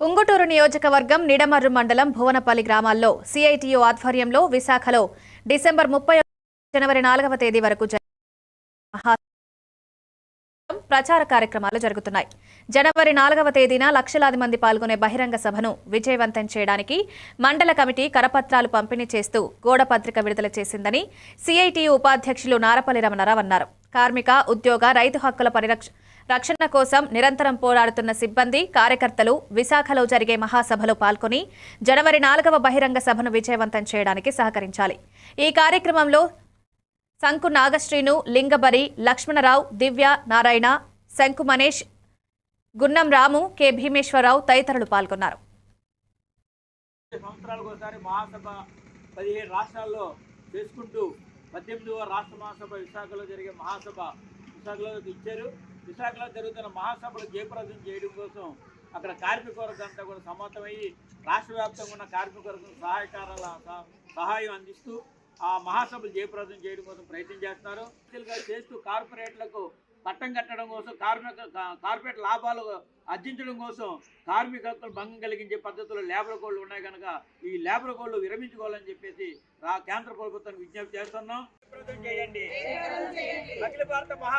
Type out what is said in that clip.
ఉంగుటూరు నియోజకవర్గం నిడమర్రు మండలం భువనపల్లి గ్రామాల్లో సిఐటియు ఆధ్వర్యంలో విశాఖలో డిసెంబర్ ముప్పై జనవరి నాలుగవ తేదీ వరకు మహా ప్రచార కార్యక్రమాలు జరుగుతున్నాయి. జనవరి నాలుగవ తేదీన లక్షలాది మంది పాల్గొనే బహిరంగ సభను విజయవంతం చేయడానికి మండల కమిటీ కరపత్రాలు పంపిణీ చేస్తూ గోడ పత్రిక విడుదల చేసిందని సిఐటియు ఉపాధ్యక్షులు నారపల్లి రమణారావు అన్నారు. కార్మిక ఉద్యోగ రైతు హక్కుల పరిరక్ష రక్షణ కోసం నిరంతరం పోరాడుతున్న సిబ్బంది కార్యకర్తలు విశాఖలో జరిగే మహాసభలో పాల్గొని జనవరి నాలుగవ బహిరంగ సభను విజయవంతం చేయడానికి సహకరించాలి. ఈ కార్యక్రమంలో శంకు నాగశ్రీను లింగబరి లక్ష్మణరావు దివ్య నారాయణ శంకు మనీష్ గున్నం రాము కె. భీమేశ్వరరావు తదితరులు పాల్గొన్నారు. సంవత్సరాలకు ఒకసారి మహాసభ పదిహేడు రాష్ట్రాల్లో చేసుకుంటూ పద్దెనిమిదవ రాష్ట్ర మహాసభ విశాఖలో జరిగే మహాసభ విశాఖలో ఇచ్చారు. విశాఖలో జరుగుతున్న మహాసభలు జయప్రదం చేయడం కోసం అక్కడ కార్మిక వర్గం అంతా కూడా సమ్మతమయ్యి రాష్ట్ర వ్యాప్తంగా ఉన్న కార్మిక వర్గం సహాయకారాల సహ- సహాయం అందిస్తూ ఆ మహాసభలు జయప్రదం చేయడం కోసం ప్రయత్నం చేస్తున్నారు. చేస్తూ కార్పొరేట్లకు పట్టం కట్టడం కోసం కార్మిక కార్పొరేట్ లాభాలు అర్జించడం కోసం కార్మిక హక్కులు భంగం కలిగించే పద్ధతిలో లేబర్ కోడ్లు ఉన్నాయి కనుక ఈ లేబర్ కోడ్లు విరమించుకోవాలని చెప్పేసి కేంద్ర ప్రభుత్వానికి విజ్ఞప్తి చేస్తున్నాం. చేయండి. అఖిల భారత మహా